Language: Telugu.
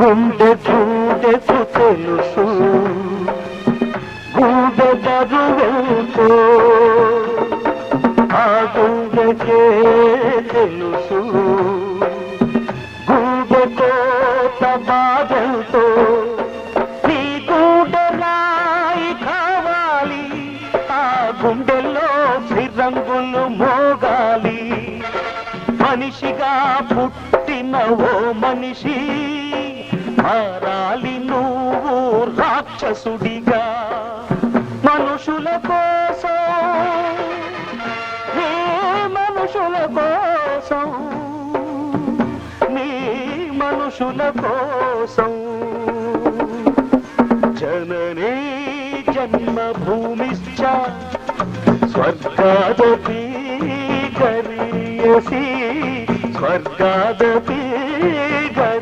గుండె గుండెకు తెలుసు. గుండె బరువెంతో ఆ గుండెకే తెలుసు. గుండె కోత బాధంతో. నీ గుండె రాయి కావాలి. ఆ గుండెల్లో శ్రీరంగులు మోగాలి. మనిషిగా పుట్టిన ఓ మనిషి మారాలి నువ్వు రాక్షసుడిగా. మనుషుల కోసం నీ మనుషుల కోసం? నీ మనుషుల కోసం. జననీ జన్మభూమిశ్చ స్వర్గాదపి కరియసి స్వర్గాదపి గరీయసి